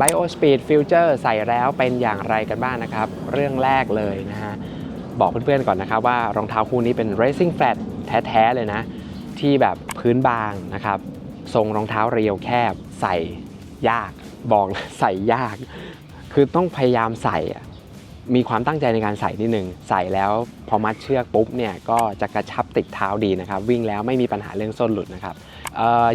Bio Speed Future ใส่แล้วเป็นอย่างไรกันบ้างนะครับ เรื่องแรกเลยนะฮะ บอกเพื่อนๆก่อนนะครับว่ารองเท้าคู่นี้เป็น Racing Flat แท้ๆเลยนะ ที่แบบพื้นบางนะครับ ทรงรองเท้าเรียวแคบใส่ยาก บอกใส่ยาก คือต้องพยายามใส่มีความตั้งใจในการใส่นิดนึง ใส่แล้วพอมัดเชือกปุ๊บเนี่ยก็จะกระชับติดเท้าดีนะครับ วิ่งแล้วไม่มีปัญหาเรื่องส้นหลุดนะครับ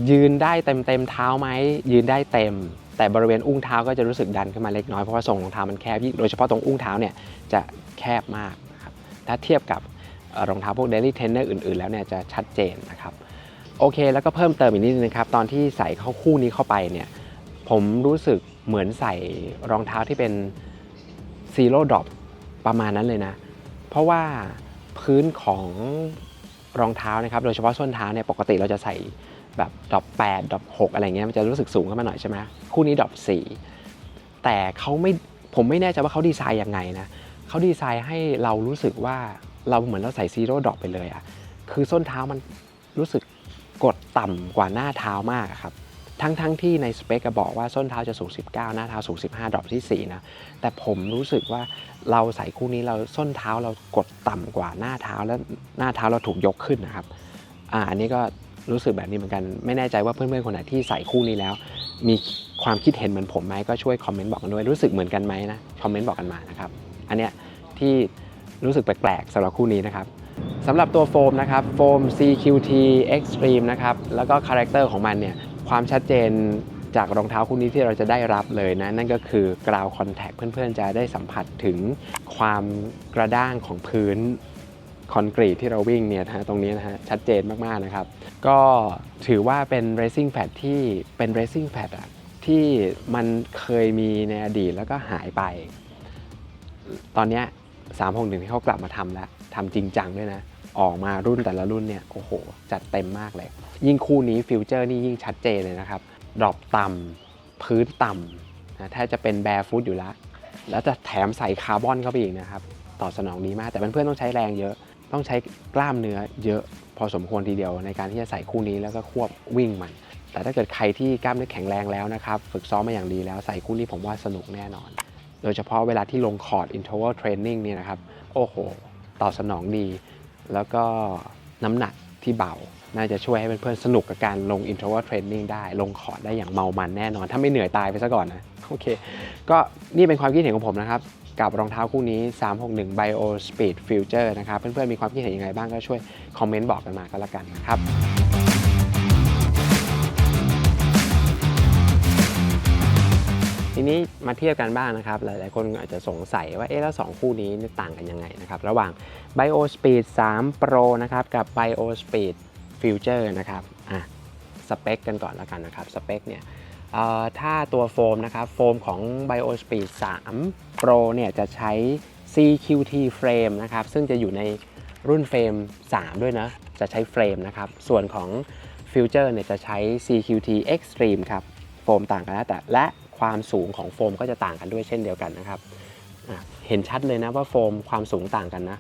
ยืนได้เต็มเต็มเท้าไหมยืนได้เต็ม แต่บริเวณอุ้งเท้าก็จะรู้สึกดันขึ้นมาเล็กน้อย เพราะว่าทรงรองเท้ามันแคบยิ่งโดยเฉพาะตรงอุ้งเท้าเนี่ยจะแคบมากครับถ้าเทียบกับรองเท้าพวก daily trainer อื่น ๆ แล้วเนี่ยจะชัดเจนนะครับโอเค แล้วก็เพิ่มเติมอีกนิดนึงครับตอนที่ใส่เข้าคู่นี้เข้าไปเนี่ยผมรู้สึกเหมือนใส่รองเท้าที่เป็นซีโร่ดรอปประมาณนั้นเลยนะ เพราะว่าพื้นของรองเท้านะครับ โดยเฉพาะส้นเท้าเนี่ยปกติเราจะใส่ แบบดรอป8ดรอป6อะไรเงี้ยมันจะรู้สึกสูงขึ้นมาหน่อยใช่ไหมคู่นี้ดรอป4แต่เขาไม่ผมไม่แน่ใจว่าเขาดีไซน์ยังไงนะเขาดีไซน์ให้เรารู้สึกว่าเราเหมือนเราใส่ซีโร่ดรอปไปเลยอะคือส้นเท้ามันรู้สึกกดต่ำกว่าหน้าเท้ามากครับทั้งทั้งที่ในสเปคก็บอกว่าส้นเท้าจะสูง 19 หน้าเท้าสูง 15 ดรอปที่ 4 นะ แต่ผมรู้สึกว่าเราใส่คู่นี้เราส้นเท้าเรากดต่ำกว่าหน้าเท้าแล้วหน้าเท้าเราถูกยกขึ้นนะครับ อ่าอันนี้ก็ รู้สึกแบบนี้เหมือนกัน ไม่แน่ใจว่าเพื่อนๆคนไหนที่ใส่คู่นี้แล้ว มีความคิดเห็นเหมือนผมไหมก็ช่วยคอมเมนต์บอกกันด้วยรู้สึกเหมือนกันไหมนะคอมเมนต์บอกกันมานะครับอันเนี้ยที่รู้สึกแปลกๆสำหรับคู่นี้นะครับสำหรับตัวโฟมนะครับโฟม CQT Extreme นะครับแล้วก็คาแรคเตอร์ของมันเนี่ยความชัดเจนจากรองเท้าคู่นี้ที่เราจะได้รับเลยนะ นั่นก็คือกราวคอนแทคเพื่อนๆ จะได้สัมผัสถึงความกระด้างของพื้น คอนกรีตที่เราวิ่งเนี่ยนะฮะตรงนี้นะฮะชัดเจนมากๆนะครับ ก็ถือว่าเป็น racing fat ที่เป็น racing fat อะที่มันเคยมีในอดีตแล้วก็หายไป ตอนเนี้ย361ที่เขากลับมาทำแล้วทำจริงจังด้วยนะ ออกมารุ่นแต่ละรุ่นเนี่ยโอ้โห จัดเต็มมากเลย ยิ่งคู่นี้ฟิวเจอร์นี่ยิ่งชัดเจนเลยนะครับดรอปต่ำพื้นต่ำนะถ้าจะเป็นแบร์ฟุตอยู่แล้ว แล้วจะแถมใส่คาร์บอนเข้าไปอีกนะครับตอบสนองดีมาก แต่เพื่อนๆต้องใช้แรงเยอะ ต้องใช้กล้ามเนื้อเยอะพอสมควรทีเดียวในการที่จะใส่คู่นี้แล้วก็ควบวิ่งมัน แต่ถ้าเกิดใครที่กล้ามเนื้อแข็งแรงแล้วนะครับ ฝึกซ้อมมาอย่างดีแล้วใส่คู่นี้ผมว่าสนุกแน่นอน โดยเฉพาะเวลาที่ลงคอร์ด interval training เนี่ยนะครับ โอ้โห ตอบสนองดี แล้วก็น้ำหนักที่เบา น่าจะช่วยให้เพื่อนๆสนุกกับการลง interval training ได้ ลงคอร์ดได้อย่างเมามันแน่นอน ถ้าไม่เหนื่อยตายไปซะก่อนนะ โอเค ก็นี่เป็นความคิดเห็นของผมนะครับ กับรองเท้าคู่นี้ 361 Bio Speed Future นะครับ เพื่อนๆ มีความคิดเห็นยังไงบ้างก็ช่วยคอมเมนต์บอกกันมาก็แล้วกันนะครับทีนี้มาเทียบกันบ้างนะครับ หลายๆ คนอาจจะสงสัยว่า เอ๊ะ แล้ว 2 คู่นี้ต่างกันยังไงนะครับ ระหว่าง Bio Speed 3 Pro นะครับ กับ Bio Speed Future นะครับ อะ สเปคกันก่อนแล้วกันนะครับ สเปคเนี่ย ถ้าตัวโฟมนะครับโฟมของ Bio Speed 3 Pro เนี่ยจะใช้ CQT frame นะครับซึ่งจะอยู่ในรุ่นเฟรม 3 ด้วยนะ จะใช้เฟรมนะครับ ส่วนของ Future เนี่ยจะใช้ CQT Extreme ครับ โฟมต่างกันแล้วแต่และความสูงของโฟมก็จะต่างกันด้วยเช่นเดียวกันนะครับ เห็นชัดเลยนะว่าโฟมความสูงต่างกันนะ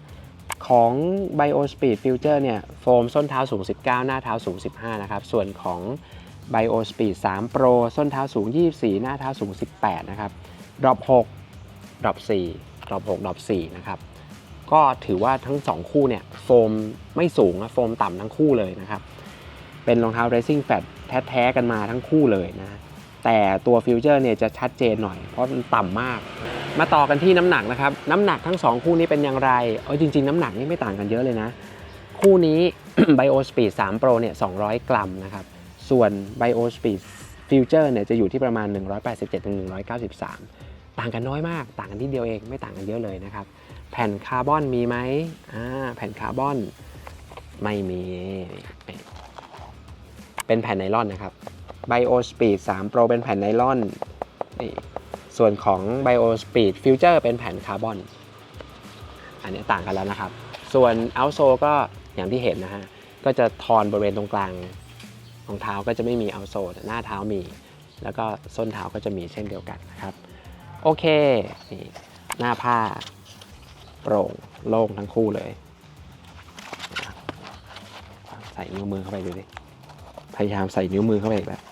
ของ Bio Speed Future เนี่ย โฟมส้นเท้าสูง 19 หน้าเท้าสูง 15 นะครับ ส่วนของ Bio Speed 3 Pro ส้นเท้าสูง 24 หน้าเท้าสูง 18 นะครับดรอป6ดรอป4ดรอป6ดรอป4นะครับก็ถือว่าทั้ง 2 คู่เนี่ยโฟมไม่สูงนะโฟมต่ำทั้งคู่เลยนะครับ เป็นรองเท้า Racing Fat แท้ๆกันมาทั้งคู่เลยนะแต่ตัวฟิวเจอร์เนี่ยจะชัดเจนหน่อยเพราะมันต่ำมาก มาต่อกันที่น้ำหนักนะครับ น้ำหนักทั้ง 2 คู่นี้เป็นอย่างไรเออจริง ๆ น้ำหนักนี่ไม่ต่างกันเยอะเลยนะ คู่นี้ Bio Speed 3 Pro เนี่ย200 กรัมนะครับ ส่วน Bio Speed Future เนี่ยจะอยู่ที่ประมาณ 187-193 ต่างกันน้อยมาก ต่างกันที่เดียวเองไม่ต่างกันเยอะเลยนะครับ แผ่นคาร์บอนมีไหมอ่าแผ่นคาร์บอนไม่มี เป็นแผ่นไนลอนนะครับ Bio Speed 3 Pro เป็นแผ่นไนลอนนี่ส่วนของ Bio Speed Future เป็นแผ่นคาร์บอน อันนี้ต่างกันแล้วนะครับ ส่วน outsole ก็อย่างที่เห็นนะฮะ ก็จะทอนบริเวณตรงกลาง รองเท้าก็จะไม่มี outsole แต่หน้าเท้ามี แล้วก็ส้นเท้าก็จะมีเช่นเดียวกันนะครับ โอเคนี่หน้าผ้าโปร่งโล่งทั้งคู่เลย ใส่นิ้วมือเข้าไปดูดิพยายามใส่นิ้วมือเข้าไปอีกแล้ว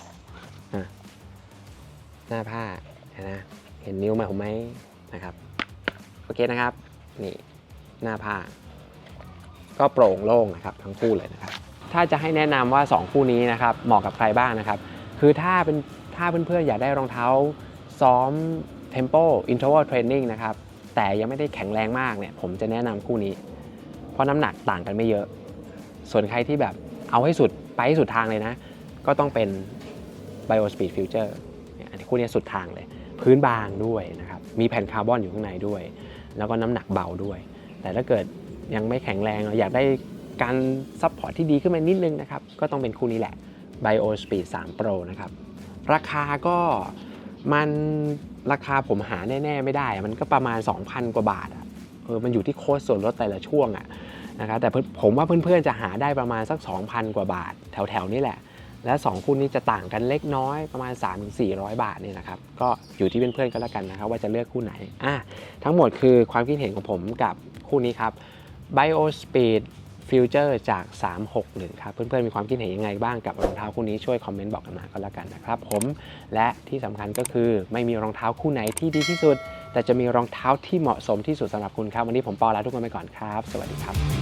หน้าผ้าเห็นะเห็นนิ้วไหมผมไหมนะครับโอเคนะครับนี่หน้าผ้า ก็โปร่งโล่งนะครับทั้งคู่เลยนะครับ ถ้าจะให้แนะนำว่า 2 คู่นี้นะครับเหมาะกับใครบ้างนะครับคือถ้าเป็นถ้าเพื่อนๆอยากได้รองเท้าซ้อม Tempo Interval Training นะครับแต่ยังไม่ได้แข็งแรงมากเนี่ยผมจะแนะนำคู่นี้ เพราะน้ำหนักต่างกันไม่เยอะ ส่วนใครที่แบบเอาให้สุดไปให้สุดทางเลยนะ ก็ต้องเป็น Bio Speed Future เนี่ยอันนี้คู่นี้สุดทางเลย พื้นบางด้วยนะครับมีแผ่นคาร์บอนอยู่ข้างในด้วย แล้วก็น้ำหนักเบาด้วย แต่ถ้าเกิดยังไม่แข็งแรงอยากได้ การซัพพอร์ตที่ดีขึ้นมานิดนึงนะครับ ก็ต้องเป็นคู่นี้แหละ Bio Speed 3 Pro นะครับ ราคาก็มันราคาผมหาแน่ ๆ ไม่ได้ มันก็ประมาณ 2,000 กว่าบาทอะเออมันอยู่ที่โค้ดส่วนลดแต่ละช่วงอะนะครับแต่เพื่อนผมว่าเพื่อนๆจะหาได้ประมาณสัก 2,000 กว่าบาท แถวๆนี้แหละ และ 2 คู่นี้จะต่างกันเล็กน้อยประมาณ 3-400 บาทเนี่ยนะครับ ก็อยู่ที่เพื่อนๆก็แล้วกันนะครับ ว่าจะเลือกคู่ไหนอะทั้งหมดคือความคิดเห็นของผมกับคู่นี้ครับ Bio Speed ฟิวเจอร์จาก 361 ครับ เพื่อนๆ มีความคิดเห็นยังไงบ้างกับรองเท้าคู่นี้ช่วยคอมเมนต์บอกกันมาก็แล้วกันนะครับผม และที่สำคัญก็คือไม่มีรองเท้าคู่ไหนที่ดีที่สุด แต่จะมีรองเท้าที่เหมาะสมที่สุดสำหรับคุณครับ วันนี้ผมปอลาทุกคนไปก่อนครับ สวัสดีครับ